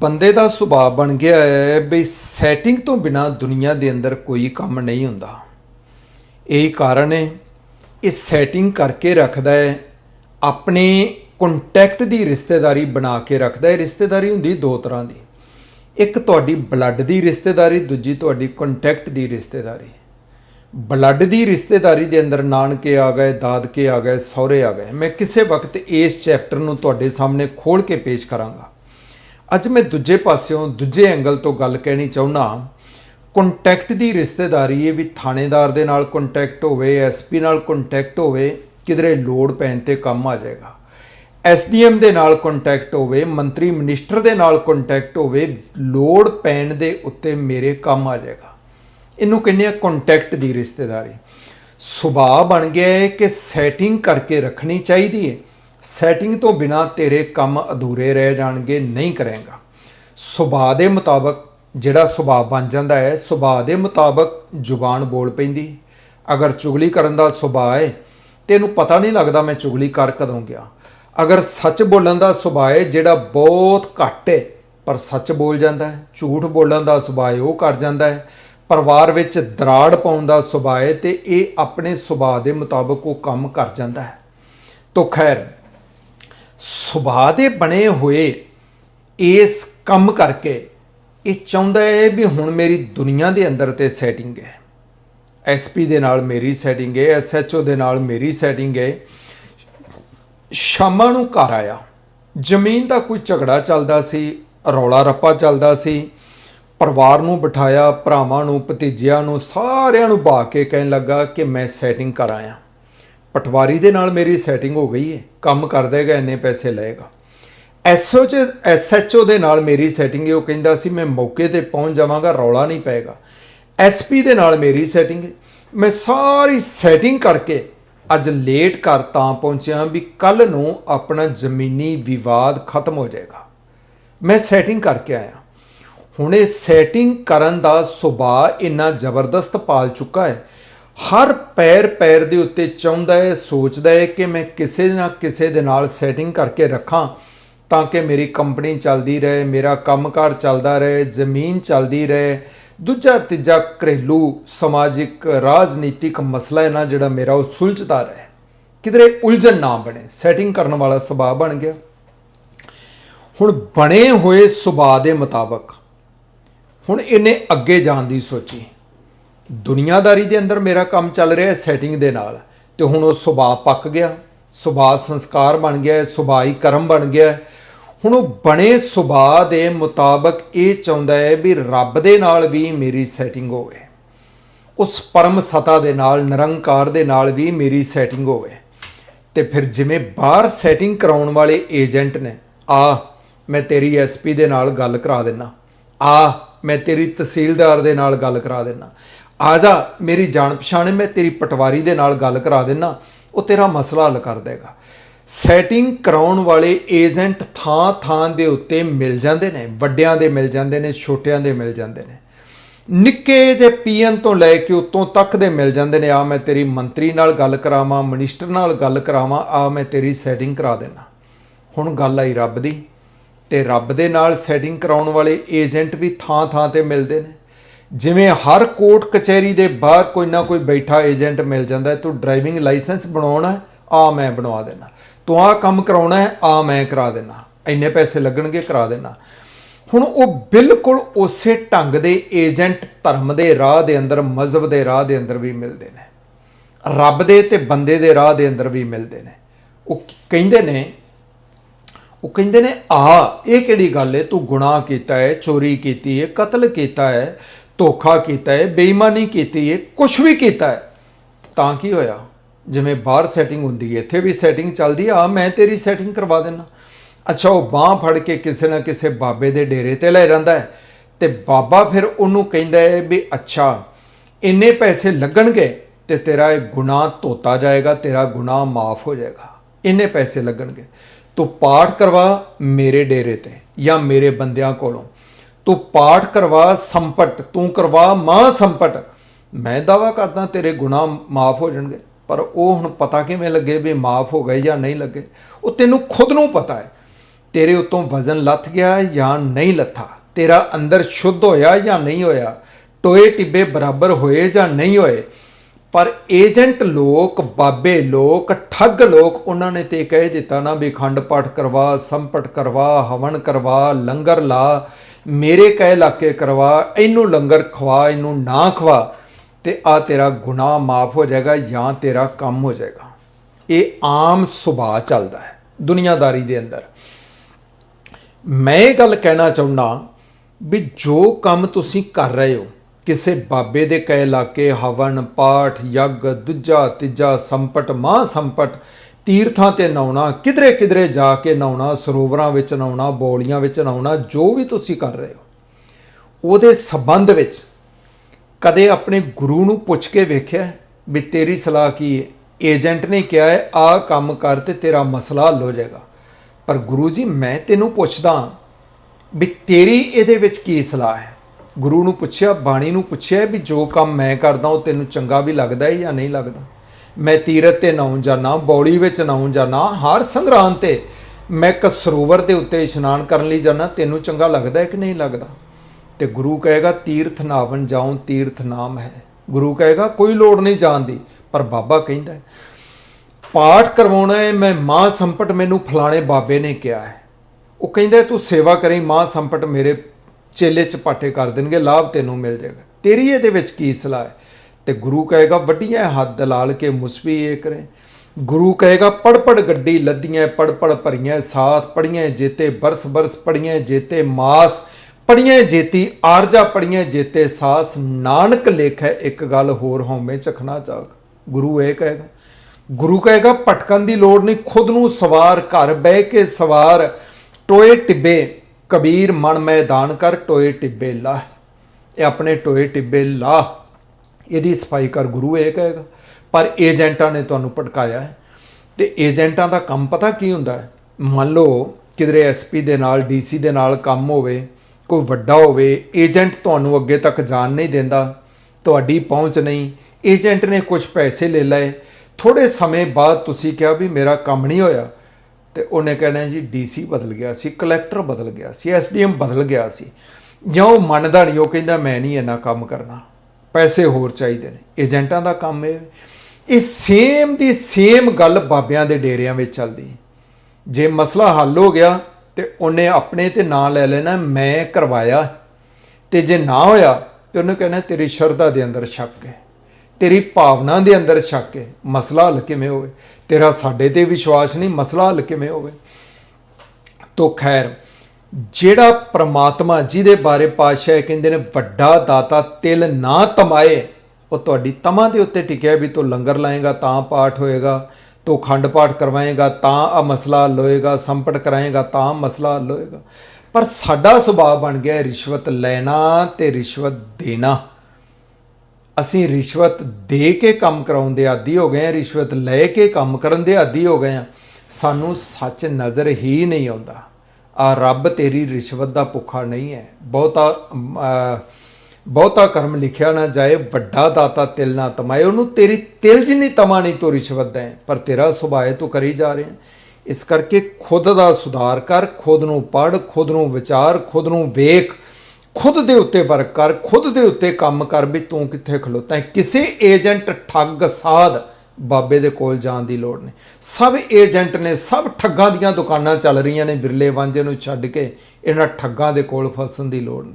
ਬੰਦੇ ਦਾ ਸੁਭਾਅ ਬਣ ਗਿਆ ਹੈ ਵੀ ਸੈਟਿੰਗ ਤੋਂ ਬਿਨਾ ਦੁਨੀਆ ਦੇ ਅੰਦਰ ਕੋਈ ਕੰਮ ਨਹੀਂ ਹੁੰਦਾ। ਇਹ ਕਾਰਨ ਹੈ, ਇਹ ਸੈਟਿੰਗ ਕਰਕੇ ਰੱਖਦਾ ਹੈ, ਆਪਣੇ ਕੰਟੈਕਟ ਦੀ ਰਿਸ਼ਤੇਦਾਰੀ ਬਣਾ ਕੇ ਰੱਖਦਾ ਹੈ। ਰਿਸ਼ਤੇਦਾਰੀ ਹੁੰਦੀ ਦੋ ਤਰ੍ਹਾਂ ਦੀ। ਇੱਕ ਤੁਹਾਡੀ ਬਲੱਡ ਦੀ ਰਿਸ਼ਤੇਦਾਰੀ, ਦੂਜੀ ਤੁਹਾਡੀ ਕੰਟੈਕਟ ਦੀ ਰਿਸ਼ਤੇਦਾਰੀ। ਬਲੱਡ ਦੀ ਰਿਸ਼ਤੇਦਾਰੀ ਦੇ ਅੰਦਰ ਨਾਨਕੇ ਆ ਗਏ, ਦਾਦਕੇ ਆ ਗਏ, ਸਹੁਰੇ ਆ ਗਏ। ਮੈਂ ਕਿਸੇ ਵਕਤ ਇਸ ਚੈਪਟਰ ਨੂੰ ਤੁਹਾਡੇ ਸਾਹਮਣੇ ਖੋਲ ਕੇ ਪੇਸ਼ ਕਰਾਂਗਾ। ਅੱਜ ਮੈਂ ਦੂਜੇ ਪਾਸਿਓਂ ਦੂਜੇ ਐਂਗਲ ਤੋਂ ਗੱਲ ਕਹਿਣੀ ਚਾਹੁੰਦਾ ਕੰਟੈਕਟ ਦੀ ਰਿਸ਼ਤੇਦਾਰੀ ਇਹ ਵੀ ਥਾਣੇਦਾਰ ਦੇ ਨਾਲ ਕੰਟੈਕਟ ਹੋਵੇ ਐਸਪੀ ਨਾਲ ਕੰਟੈਕਟ ਹੋਵੇ, ਕਿਧਰੇ ਲੋੜ ਪੈਣ ਤੇ ਕੰਮ ਆ ਜਾਏਗਾ। ਐਸਡੀਐਮ ਦੇ ਨਾਲ ਕੰਟੈਕਟ ਹੋਵੇ, ਮੰਤਰੀ ਮਿਨਿਸਟਰ ਦੇ ਨਾਲ ਕੰਟੈਕਟ ਹੋਵੇ, ਲੋੜ ਪੈਣ ਦੇ ਉੱਤੇ ਮੇਰੇ ਕੰਮ ਆ ਜਾਏਗਾ। ਇਹਨੂੰ ਕਹਿੰਦੇ ਆ ਕੰਟੈਕਟ ਦੀ ਰਿਸ਼ਤੇਦਾਰੀ। ਸੁਭਾਅ ਬਣ ਗਿਆ ਹੈ ਕਿ ਸੈਟਿੰਗ ਕਰਕੇ ਰੱਖਣੀ ਚਾਹੀਦੀ ਹੈ। ਸੈਟਿੰਗ ਤੋਂ ਬਿਨਾ ਤੇਰੇ ਕੰਮ ਅਧੂਰੇ ਰਹਿ ਜਾਣਗੇ, ਨਹੀਂ ਕਰੇਗਾ। ਸੁਭਾਅ ਦੇ ਮੁਤਾਬਕ ਜਿਹੜਾ ਸੁਭਾਅ ਬਣ ਜਾਂਦਾ ਹੈ, ਸੁਭਾਅ ਦੇ ਮੁਤਾਬਕ ਜ਼ੁਬਾਨ ਬੋਲ ਪੈਂਦੀ। ਅਗਰ ਚੁਗਲੀ ਕਰਨ ਦਾ ਸੁਭਾਅ ਹੈ, ਤੈਨੂੰ ਪਤਾ ਨਹੀਂ ਲੱਗਦਾ ਮੈਂ ਚੁਗਲੀ ਕਰ ਕਦੋਂ ਗਿਆ। ਅਗਰ ਸੱਚ ਬੋਲਣ ਦਾ ਸੁਭਾਅ ਹੈ, ਜਿਹੜਾ ਬਹੁਤ ਘੱਟ ਹੈ, ਪਰ ਸੱਚ ਬੋਲ ਜਾਂਦਾ ਹੈ, ਝੂਠ ਬੋਲਣ ਦਾ ਸੁਭਾਅ ਉਹ ਕਰ ਜਾਂਦਾ ਹੈ। ਪਰਿਵਾਰ ਵਿੱਚ ਦਰਾੜ ਪਾਉਣ ਦਾ ਸੁਭਾਅ ਹੈ, ਤੇ ਇਹ ਆਪਣੇ ਸੁਭਾਅ ਦੇ ਮੁਤਾਬਕ ਉਹ ਕੰਮ ਕਰ ਜਾਂਦਾ ਹੈ। ਤੋ ਖੈਰ ਸੁਭਾਅ ਦੇ ਬਣੇ ਹੋਏ ਇਸ ਕੰਮ ਕਰਕੇ ਇਹ ਚਾਹੁੰਦਾ ਹੈ ਵੀ ਹੁਣ ਮੇਰੀ ਦੁਨੀਆ ਦੇ ਅੰਦਰ ਤੇ ਸੈਟਿੰਗ ਹੈ। ਐਸਪੀ ਦੇ ਨਾਲ ਮੇਰੀ ਸੈਟਿੰਗ ਹੈ ਐਸਐਚਓ ਦੇ ਨਾਲ ਮੇਰੀ ਸੈਟਿੰਗ ਹੈ। ਸ਼ਾਮਾਂ ਨੂੰ ਘਰ ਆਇਆ। ਜ਼ਮੀਨ ਦਾ ਕੋਈ ਝਗੜਾ ਚੱਲਦਾ ਸੀ, ਰੌਲਾ ਰੱਪਾ ਚੱਲਦਾ ਸੀ। ਪਰਿਵਾਰ ਨੂੰ ਬਿਠਾਇਆ, ਭਰਾਵਾਂ ਨੂੰ, ਭਤੀਜਿਆਂ ਨੂੰ, ਸਾਰਿਆਂ ਨੂੰ ਬਾ ਕੇ ਕਹਿਣ ਲੱਗਾ ਕਿ ਮੈਂ ਸੈਟਿੰਗ ਕਰ ਆਇਆ। ਪਟਵਾਰੀ ਦੇ ਨਾਲ ਮੇਰੀ ਸੈਟਿੰਗ ਹੋ ਗਈ ਹੈ ਕੰਮ ਕਰ ਦੇਗਾ ਇੰਨੇ ਪੈਸੇ ਲਏਗਾ। ਐਸਓ ਚ, ਐਸਐਚਓ ਦੇ ਨਾਲ ਮੇਰੀ ਸੈਟਿੰਗ ਹੈ ਉਹ ਕਹਿੰਦਾ ਸੀ, ਮੈਂ ਮੌਕੇ ਤੇ ਪਹੁੰਚ ਜਾਵਾਂਗਾ, ਰੌਲਾ ਨਹੀਂ ਪਏਗਾ। ਐਸਪੀ ਦੇ ਨਾਲ ਮੇਰੀ ਸੈਟਿੰਗ ਮੈਂ ਸਾਰੀ ਸੈਟਿੰਗ ਕਰਕੇ ਅੱਜ ਲੇਟ ਘਰ ਤਾਂ ਪਹੁੰਚਿਆ ਵੀ ਕੱਲ ਨੂੰ ਆਪਣਾ ਜ਼ਮੀਨੀ ਵਿਵਾਦ ਖਤਮ ਹੋ ਜਾਏਗਾ। ਮੈਂ ਸੈਟਿੰਗ ਕਰਕੇ ਆਇਆ। ਹੁਣ ਇਹ ਸੈਟਿੰਗ ਕਰਨ ਦਾ ਸੁਭਾਅ ਇੰਨਾ ਜ਼ਬਰਦਸਤ ਪਾਲ ਚੁੱਕਾ ਹੈ ਹਰ ਪੈਰ ਪੈਰ ਦੇ ਉੱਤੇ ਚਾਹੁੰਦਾ ਹੈ, ਸੋਚਦਾ ਹੈ ਕਿ ਮੈਂ ਕਿਸੇ ਨਾ ਕਿਸੇ ਦੇ ਨਾਲ ਸੈਟਿੰਗ ਕਰਕੇ ਰੱਖਾਂ ਤਾਂ ਕਿ ਮੇਰੀ ਕੰਪਨੀ ਚੱਲਦੀ ਰਹੇ, ਮੇਰਾ ਕੰਮਕਾਰ ਚੱਲਦਾ ਰਹੇ, ਜ਼ਮੀਨ ਚੱਲਦੀ ਰਹੇ। ਦੂਜਾ ਤੀਜਾ ਘਰੇਲੂ ਸਮਾਜਿਕ ਰਾਜਨੀਤਿਕ ਮਸਲਾ ਹੈ ਨਾ ਜਿਹੜਾ ਮੇਰਾ ਉਹ ਸੁਲਝਦਾ ਰਹੇ। ਕਿਧਰੇ ਉਲਝਣ ਨਾ ਬਣੇ ਸੈਟਿੰਗ ਕਰਨ ਵਾਲਾ ਸੁਭਾਅ ਬਣ ਗਿਆ। ਹੁਣ ਬਣੇ ਹੋਏ ਸੁਭਾਅ ਦੇ ਮੁਤਾਬਕ ਹੁਣ ਇਹਨੇ ਅੱਗੇ ਜਾਣ ਦੀ ਸੋਚੀ। ਦੁਨੀਆਦਾਰੀ ਦੇ ਅੰਦਰ ਮੇਰਾ ਕੰਮ ਚੱਲ ਰਿਹਾ ਹੈ ਸੈਟਿੰਗ ਦੇ ਨਾਲ। ਤੇ ਹੁਣ ਉਹ ਸੁਭਾਅ ਪੱਕ ਗਿਆ, ਸੁਭਾਅ ਸੰਸਕਾਰ ਬਣ ਗਿਆ ਹੈ ਸੁਭਾਅ ਕਰਮ ਬਣ ਗਿਆ ਹੁਣ ਉਹ ਬਣੇ ਸੁਭਾਅ ਦੇ ਮੁਤਾਬਕ ਇਹ ਚਾਹੁੰਦਾ ਹੈ ਵੀ ਰੱਬ ਦੇ ਨਾਲ ਵੀ ਮੇਰੀ ਸੈਟਿੰਗ ਹੋਵੇ। ਉਸ ਪਰਮ ਸਤਾ ਦੇ ਨਾਲ, ਨਿਰੰਕਾਰ ਦੇ ਨਾਲ ਵੀ ਮੇਰੀ ਸੈਟਿੰਗ ਹੋਵੇ। ਤੇ ਫਿਰ ਜਿਵੇਂ ਬਾਹਰ ਸੈਟਿੰਗ ਕਰਾਉਣ ਵਾਲੇ ਏਜੰਟ ਨੇ, ਆ, ਮੈਂ ਤੇਰੀ ਐਸਪੀ ਦੇ ਨਾਲ ਗੱਲ ਕਰਾ ਦੇਣਾ ਆ, ਮੈਂ ਤੇਰੀ ਤਹਿਸੀਲਦਾਰ ਦੇ ਨਾਲ ਗੱਲ ਕਰਾ ਦੇਣਾ ਆ ਜਾ, ਮੇਰੀ ਜਾਣ ਪਛਾਣ, ਮੈਂ ਤੇਰੀ ਪਟਵਾਰੀ ਦੇ ਨਾਲ ਗੱਲ ਕਰਾ ਦੇਣਾ ਉਹ ਤੇਰਾ ਮਸਲਾ ਹੱਲ ਕਰ ਦੇਗਾ। ਸੈਟਿੰਗ ਕਰਾਉਣ ਵਾਲੇ ਏਜੰਟ ਥਾਂ ਥਾਂ ਦੇ ਉੱਤੇ ਮਿਲ ਜਾਂਦੇ ਨੇ, ਵੱਡਿਆਂ ਦੇ ਮਿਲ ਜਾਂਦੇ ਨੇ, ਛੋਟਿਆਂ ਦੇ ਮਿਲ ਜਾਂਦੇ ਨੇ। ਨਿੱਕੇ ਜਿਹੇ ਪੀਐਨ ਤੋਂ ਲੈ ਕੇ ਉਤੋਂ ਤੱਕ ਦੇ ਮਿਲ ਜਾਂਦੇ ਨੇ ਆ ਮੈਂ ਤੇਰੀ ਮੰਤਰੀ ਨਾਲ ਗੱਲ ਕਰਾਵਾਂ, ਮਿਨਿਸਟਰ ਨਾਲ ਗੱਲ ਕਰਾਵਾਂ ਆ ਮੈਂ ਤੇਰੀ ਸੈਟਿੰਗ ਕਰਾ ਦੇਣਾ। ਹੁਣ ਗੱਲ ਆਈ ਰੱਬ ਦੀ, ਤੇ ਰੱਬ ਦੇ ਨਾਲ ਸੈਟਿੰਗ ਕਰਾਉਣ ਵਾਲੇ ਏਜੰਟ ਵੀ ਥਾਂ ਥਾਂ ਤੇ ਮਿਲਦੇ ਨੇ। ਜਿਵੇਂ ਹਰ ਕੋਰਟ ਕਚਹਿਰੀ ਦੇ ਬਾਹਰ ਕੋਈ ਨਾ ਕੋਈ ਬੈਠਾ ਏਜੰਟ ਮਿਲ ਜਾਂਦਾ ਤੂੰ ਡਰਾਈਵਿੰਗ ਲਾਇਸੈਂਸ ਬਣਾਉਣਾ ਆ ਮੈਂ ਬਣਵਾ ਦੇਣਾ। ਤੂੰ ਆ ਕੰਮ ਕਰਾਉਣਾ ਹੈ, ਆ ਮੈਂ ਕਰਾ ਦੇਣਾ। ਇੰਨੇ ਪੈਸੇ ਲੱਗਣਗੇ, ਕਰਾ ਦੇਣਾ। ਹੁਣ ਉਹ ਬਿਲਕੁਲ ਉਸੇ ਢੰਗ ਦੇ ਏਜੰਟ ਧਰਮ ਦੇ ਰਾਹ ਦੇ ਅੰਦਰ, ਮਜ਼ਹਬ ਦੇ ਰਾਹ ਦੇ ਅੰਦਰ ਵੀ ਮਿਲਦੇ ਨੇ। ਰੱਬ ਦੇ ਤੇ ਬੰਦੇ ਦੇ ਰਾਹ ਦੇ ਅੰਦਰ ਵੀ ਮਿਲਦੇ ਨੇ। ਉਹ ਕਹਿੰਦੇ ਨੇ, ਉਹ ਕਹਿੰਦੇ ਨੇ ਆ ਇਹ ਕਿਹੜੀ ਗੱਲ ਹੈ ਤੂੰ ਗੁਨਾਹ ਕੀਤਾ ਹੈ, ਚੋਰੀ ਕੀਤੀ ਹੈ, ਕਤਲ ਕੀਤਾ ਹੈ। ਧੋਖਾ ਕੀਤਾ ਹੈ, ਬੇਈਮਾਨੀ ਕੀਤੀ ਹੈ ਕੁਝ ਵੀ ਕੀਤਾ ਹੈ, ਤਾਂ ਕੀ ਹੋਇਆ? ਜਿਵੇਂ ਬਾਹਰ ਸੈਟਿੰਗ ਹੁੰਦੀ ਹੈ, ਇੱਥੇ ਵੀ ਸੈਟਿੰਗ ਚੱਲਦੀ ਆ ਮੈਂ ਤੇਰੀ ਸੈਟਿੰਗ ਕਰਵਾ ਦੇਣਾ ਅੱਛਾ, ਉਹ ਬਾਹ ਫੜ ਕੇ ਕਿਸੇ ਨਾ ਕਿਸੇ ਬਾਬੇ ਦੇ ਡੇਰੇ ਤੇ ਲੈ ਜਾਂਦਾ ਹੈ ਤੇ ਬਾਬਾ ਫਿਰ ਉਹਨੂੰ ਕਹਿੰਦਾ ਹੈ ਵੀ, ਅੱਛਾ, ਇੰਨੇ ਪੈਸੇ ਲੱਗਣਗੇ ਤੇ ਤੇਰਾ ਇਹ ਗੁਨਾਹ ਧੋਤਾ ਜਾਏਗਾ, ਤੇਰਾ ਗੁਨਾਹ ਮਾਫ ਹੋ ਜਾਏਗਾ। ਇੰਨੇ ਪੈਸੇ ਲੱਗਣਗੇ। ਤੂੰ ਪਾਠ ਕਰਵਾ ਮੇਰੇ ਡੇਰੇ ਤੇ ਜਾਂ ਮੇਰੇ ਬੰਦਿਆਂ ਕੋਲੋਂ। ਤੂੰ ਪਾਠ ਕਰਵਾ ਸੰਪਟ, ਤੂੰ ਕਰਵਾ ਮਾਂ ਸੰਪਟ। ਮੈਂ ਦਾਵਾ ਕਰਦਾ ਤੇਰੇ ਗੁਨਾਹ ਮਾਫ ਹੋ ਜਾਣਗੇ, ਪਰ ਉਹ ਹੁਣ ਪਤਾ ਕਿਵੇਂ ਲੱਗੇ ਵੀ ਮਾਫ ਹੋ ਗਏ ਜਾਂ ਨਹੀਂ ਲੱਗੇ, ਉਹ ਤੈਨੂੰ ਖੁਦ ਨੂੰ ਪਤਾ ਹੈ। ਤੇਰੇ ਉਤੋਂ ਵਜ਼ਨ ਲੱਥ ਗਿਆ ਜਾਂ ਨਹੀਂ ਲੱਥਾ, ਤੇਰਾ ਅੰਦਰ ਸ਼ੁੱਧ ਹੋਇਆ ਜਾਂ ਨਹੀਂ ਹੋਇਆ, ਟੋਏ ਟਿੱਬੇ ਬਰਾਬਰ ਹੋਏ ਜਾਂ ਨਹੀਂ ਹੋਏ, ਪਰ ਏਜੰਟ ਲੋਕ, ਬਾਬੇ ਲੋਕ, ਠੱਗ ਲੋਕ ਉਹਨਾਂ ਨੇ ਤੇ ਕਹਿ ਦਿੱਤਾ ਨਾ ਵੀ ਖੰਡ ਪਾਠ ਕਰਵਾ, ਸੰਪਟ ਕਰਵਾ, ਹਵਨ ਕਰਵਾ, ਲੰਗਰ ਲਾ ਮੇਰੇ ਕਹਿ ਲਾਕੇ ਕਰਵਾ, ਇਹਨੂੰ ਲੰਗਰ ਖਵਾ, ਇਹਨੂੰ ਨਾ ਖਵਾ, ਤੇ ਆ ਤੇਰਾ ਗੁਨਾਹ ਮਾਫ ਹੋ ਜਾਏਗਾ ਜਾਂ ਤੇਰਾ ਕੰਮ ਹੋ ਜਾਏਗਾ। ਇਹ ਆਮ ਸੁਭਾਅ ਚੱਲਦਾ ਹੈ ਦੁਨੀਆਦਾਰੀ ਦੇ ਅੰਦਰ। ਮੈਂ ਇਹ ਗੱਲ ਕਹਿਣਾ ਚਾਹੁੰਦਾ ਵੀ ਜੋ ਕੰਮ ਤੁਸੀਂ ਕਰ ਰਹੇ ਹੋ, ਕਿਸੇ ਬਾਬੇ ਦੇ ਕਹਿ ਲਾ ਹਵਨ, ਪਾਠ, ਯੱਗ, ਦੂਜਾ, ਤੀਜਾ, ਸੰਪਟ ਮਹਾ ਸੰਪਟ ਤੀਰਥਾਂ ਤੇ ਨਹਾਉਣਾ, ਕਿਧਰੇ ਕਿਧਰੇ ਜਾ ਕੇ ਨਹਾਉਣਾ, ਸਰੋਵਰਾਂ ਵਿੱਚ ਨਹਾਉਣਾ, ਬੌਲੀਆਂ ਵਿੱਚ ਨਹਾਉਣਾ, ਜੋ ਵੀ ਤੁਸੀਂ ਕਰ ਰਹੇ ਹੋ, ਉਹਦੇ ਸਬੰਧ ਵਿੱਚ ਕਦੇ ਆਪਣੇ ਗੁਰੂ ਨੂੰ ਪੁੱਛ ਕੇ ਵੇਖਿਆ ਵੀ ਤੇਰੀ ਸਲਾਹ ਕੀ ਹੈ? ਏਜੰਟ ਨੇ ਕਿਹਾ ਹੈ ਆ ਕੰਮ ਕਰ ਤੇ ਤੇਰਾ ਮਸਲਾ ਹੱਲ ਹੋ ਜਾਏਗਾ। ਪਰ ਗੁਰੂ ਜੀ, ਮੈਂ ਤੈਨੂੰ ਪੁੱਛਦਾ ਵੀ ਤੇਰੀ ਇਹਦੇ ਵਿੱਚ ਕੀ ਸਲਾਹ ਹੈ? ਗੁਰੂ ਨੂੰ ਪੁੱਛਿਆ, ਬਾਣੀ ਨੂੰ ਪੁੱਛਿਆ ਵੀ ਜੋ ਕੰਮ ਮੈਂ ਕਰਦਾ, ਉਹ ਤੈਨੂੰ ਚੰਗਾ ਵੀ ਲੱਗਦਾ ਹੈ ਜਾਂ ਨਹੀਂ ਲੱਗਦਾ? ਮੈਂ ਤੀਰਤ ਤੇ ਨਾਉਂ ਜਾਣਾ ਬੌਲੀ ਵਿੱਚ ਨਾਉਂ ਜਾਣਾ ਹਰ ਸੰਗਰਾਂਦ ਤੇ ਮੈਂ ਇੱਕ ਸਰੋਵਰ ਦੇ ਉੱਤੇ ਇਸ਼ਨਾਨ ਕਰਨ ਲਈ ਜਾਣਾ ਤੈਨੂੰ ਚੰਗਾ ਲੱਗਦਾ ਹੈ ਕਿ ਨਹੀਂ ਲੱਗਦਾ? ਤੇ ਗੁਰੂ ਕਹੇਗਾ ਤੀਰਥ ਨਾਵਨ ਜਾਉ ਤੀਰਥ ਨਾਮ ਹੈ। ਗੁਰੂ ਕਹੇਗਾ, ਕੋਈ ਲੋੜ ਨਹੀਂ ਜਾਣ ਦੀ, ਪਰ ਬਾਬਾ ਕਹਿੰਦਾ ਪਾਠ ਕਰਵਾਉਣਾ ਹੈ, ਮੈਂ ਮਾਂ ਸੰਪਟ ਮੈਨੂੰ ਫਲਾਣੇ ਬਾਬੇ ਨੇ ਕਿਹਾ ਹੈ। ਉਹ ਕਹਿੰਦਾ ਤੂੰ ਸੇਵਾ ਕਰੀ, ਮਾਂ ਸੰਪਟ ਮੇਰੇ ਚੇਲੇ ਚਪਾਟੇ ਕਰ ਦੇਣਗੇ, ਲਾਭ ਤੈਨੂੰ ਮਿਲ ਜਾਏਗਾ। ਤੇਰੀ ਇਹਦੇ ਵਿੱਚ ਕੀ ਸਲਾਹ ਹੈ? ਤੇ ਗੁਰੂ ਕਹੇਗਾ, ਵੱਡੀਆਂ ਹੱਦ ਲਾਲ ਕੇ ਮੁਸਬੀ ਏ ਕਰੇ। ਗੁਰੂ ਕਹੇਗਾ ਪੜ ਪੜ ਗੱਡੀ ਲੱਦੀਆਂ ਪੜ ਪੜ ਭਰੀਆਂ, ਸਾਥ ਪੜੀਆਂ ਜੇਤੇ ਬਰਸ ਬਰਸ ਪੜੀਆਂ ਜੇਤੇ ਮਾਸ ਪੜੀਆਂ ਜੇਤੀ ਆਰਜਾ ਪੜੀਆਂ ਜੇਤੇ ਸਾਸ। ਨਾਨਕ ਲੇਖੈ ਇੱਕ ਗੱਲ ਹੋਰ ਹਉਮੈ ਚਖਣਾ ਚਾਹ ਗੁਰੂ ਇਹ ਕਹੇਗਾ, ਗੁਰੂ ਕਹੇਗਾ, ਭਟਕਣ ਦੀ ਲੋੜ ਨਹੀਂ, ਖੁਦ ਨੂੰ ਸਵਾਰ ਘਰ ਬਹਿ ਕੇ ਸਵਾਰ। ਟੋਏ ਟਿੱਬੇ ਕਬੀਰ ਮਨ ਮੈਦਾਨ ਕਰ, ਟੋਏ ਟਿੱਬੇ ਲਾਹ। ਇਹ ਆਪਣੇ ਟੋਏ ਟਿੱਬੇ ਲਾਹ। ਇਹਦੀ ਸਫ਼ਾਈ ਕਰ ਗੁਰੂ ਇਹ ਕਹੇਗਾ ਪਰ ਏਜੰਟਾਂ ਨੇ ਤੁਹਾਨੂੰ ਭਟਕਾਇਆ ਹੈ। ਤੇ ਏਜੰਟਾਂ ਦਾ ਕੰਮ ਪਤਾ ਕੀ ਹੁੰਦਾ ਹੈ? ਮੰਨ ਲਓ ਕਿਧਰੇ ਐਸਪੀ ਦੇ ਨਾਲ ਡੀਸੀ ਦੇ ਨਾਲ ਕੰਮ ਹੋਵੇ, ਕੋਈ ਵੱਡਾ ਹੋਵੇ, ਏਜੰਟ ਤੁਹਾਨੂੰ ਅੱਗੇ ਤੱਕ ਜਾਣ ਨਹੀਂ ਦਿੰਦਾ, ਤੁਹਾਡੀ ਪਹੁੰਚ ਨਹੀਂ। ਏਜੰਟ ਨੇ ਕੁਝ ਪੈਸੇ ਲੈ ਲਏ। ਥੋੜੇ ਸਮੇਂ ਬਾਅਦ ਤੁਸੀਂ ਕਿਹਾ ਵੀ ਮੇਰਾ ਕੰਮ ਨਹੀਂ ਹੋਇਆ। ਤੇ ਉਹਨੇ ਕਹਿਣਾ ਜੀ ਡੀਸੀ ਬਦਲ ਗਿਆ ਸੀ, ਕਲੈਕਟਰ ਬਦਲ ਗਿਆ ਸੀ ਐਸਡੀਐਮ ਬਦਲ ਗਿਆ ਸੀ। ਜਾਂ ਉਹ ਮੰਨਦਾ ਨਹੀਂ, ਉਹ ਕਹਿੰਦਾ ਮੈਂ ਨਹੀਂ ਇੰਨਾ ਕੰਮ ਕਰਨਾ। ਪੈਸੇ ਹੋਰ ਚਾਹੀਦੇ ਨੇ। ਏਜੰਟਾਂ ਦਾ ਕੰਮ ਇਹ ਇਹ ਸੇਮ ਦੀ ਸੇਮ ਗੱਲ ਬਾਬਿਆਂ ਦੇ ਡੇਰਿਆਂ ਵਿੱਚ ਚੱਲਦੀ ਜੇ ਮਸਲਾ ਹੱਲ ਹੋ ਗਿਆ ਤੇ ਉਹਨੇ ਆਪਣੇ ਤੇ ਨਾਂ ਲੈ ਲੈਣਾ, ਮੈਂ ਕਰਵਾਇਆ। ਤੇ ਜੇ ਨਾ ਹੋਇਆ ਤੇ ਉਹਨੂੰ ਕਹਿਣਾ, ਤੇਰੀ ਸ਼ਰਧਾ ਦੇ ਅੰਦਰ ਸ਼ੱਕ ਹੈ ਤੇਰੀ ਭਾਵਨਾ ਦੇ ਅੰਦਰ ਸ਼ੱਕ ਹੈ ਮਸਲਾ ਹੱਲ ਕਿਵੇਂ ਹੋਵੇ? ਤੇਰਾ ਸਾਡੇ ਤੇ ਵਿਸ਼ਵਾਸ ਨਹੀਂ, ਮਸਲਾ ਹੱਲ ਕਿਵੇਂ ਹੋਵੇ? ਤੋ ਖੈਰ ਜਿਹੜਾ ਪ੍ਰਮਾਤਮਾ ਜਿਹਦੇ ਬਾਰੇ ਪਾਤਸ਼ਾਹ ਕਹਿੰਦੇ ਨੇ, ਵੱਡਾ ਦਾਤਾ ਤਿਲ ਨਾ ਤਮਾਏ, ਉਹ ਤੁਹਾਡੀ ਤਮਾ ਦੇ ਉੱਤੇ ਟਿਕਿਆ ਵੀ ਤੂੰ ਲੰਗਰ ਲਾਏਗਾ, ਤਾਂ ਪਾਠ ਹੋਏਗਾ, ਤੂੰ ਖੰਡ ਪਾਠ ਕਰਵਾਏਗਾ, ਤਾਂ ਆ ਮਸਲਾ ਹੱਲ ਹੋਏਗਾ, ਸੰਪਟ ਕਰਾਏਗਾ, ਤਾਂ ਮਸਲਾ ਹੱਲ ਹੋਏਗਾ। ਪਰ ਸਾਡਾ ਸੁਭਾਅ ਬਣ ਗਿਆ ਰਿਸ਼ਵਤ ਲੈਣਾ ਤੇ ਰਿਸ਼ਵਤ ਦੇਣਾ। ਅਸੀਂ ਰਿਸ਼ਵਤ ਦੇ ਕੇ ਕੰਮ ਕਰਾਉਣ ਦੇ ਆਦੀ ਹੋ ਗਏ ਹਾਂ, ਰਿਸ਼ਵਤ ਲੈ ਕੇ ਕੰਮ ਕਰਨ ਦੇ ਆਦੀ ਹੋ ਗਏ ਹਾਂ। ਸਾਨੂੰ ਸੱਚ ਨਜ਼ਰ ਹੀ ਨਹੀਂ ਆਉਂਦਾ। ਆ ਰੱਬ ਤੇਰੀ ਰਿਸ਼ਵਤ ਦਾ ਭੁੱਖਾ ਨਹੀਂ ਹੈ। ਬਹੁਤਾ ਬਹੁਤਾ ਕਰਮ ਲਿਖਿਆ ਨਾ ਜਾਏ, ਵੱਡਾ ਦਾਤਾ ਤਿਲ ਨਾ ਤਮਾਏ। ਉਹਨੂੰ ਤੇਰੀ ਤਿਲ ਜਿੰਨੀ ਤਮਾਣੀ ਨਹੀਂ ਰਿਸ਼ਵਤ ਦੇ। ਪਰ ਤੇਰਾ ਸੁਭਾਅ ਤੂੰ ਕਰੀ ਜਾ ਰਿਹਾ। ਇਸ ਕਰਕੇ ਖੁਦ ਦਾ ਸੁਧਾਰ ਕਰ, ਖੁਦ ਨੂੰ ਪੜ ਖੁਦ ਨੂੰ ਵਿਚਾਰ, ਖੁਦ ਨੂੰ ਵੇਖ, ਖੁਦ ਦੇ ਉੱਤੇ ਵਰਕ ਕਰ, ਖੁਦ ਦੇ ਉੱਤੇ ਕੰਮ ਕਰ ਵੀ ਤੂੰ ਕਿੱਥੇ ਖਲੋਤਾ ਹੈ। ਕਿਸੇ ਏਜੰਟ ਠੱਗ ਸਾਧ ਬਾਬੇ ਦੇ ਕੋਲ ਜਾਣ ਦੀ ਲੋੜ ਨਹੀਂ। ਸਭ ਏਜੰਟ ਨੇ ਸਭ ਠੱਗਾਂ ਦੀਆਂ ਦੁਕਾਨਾਂ ਚੱਲ ਰਹੀਆਂ ਨੇ, ਵਿਰਲੇ ਵਾਂਝੇ ਨੂੰ ਛੱਡ ਕੇ ਇਹਨਾਂ ਠੱਗਾਂ ਦੇ ਕੋਲ ਫਸਣ ਦੀ ਲੋੜ ਨਹੀਂ।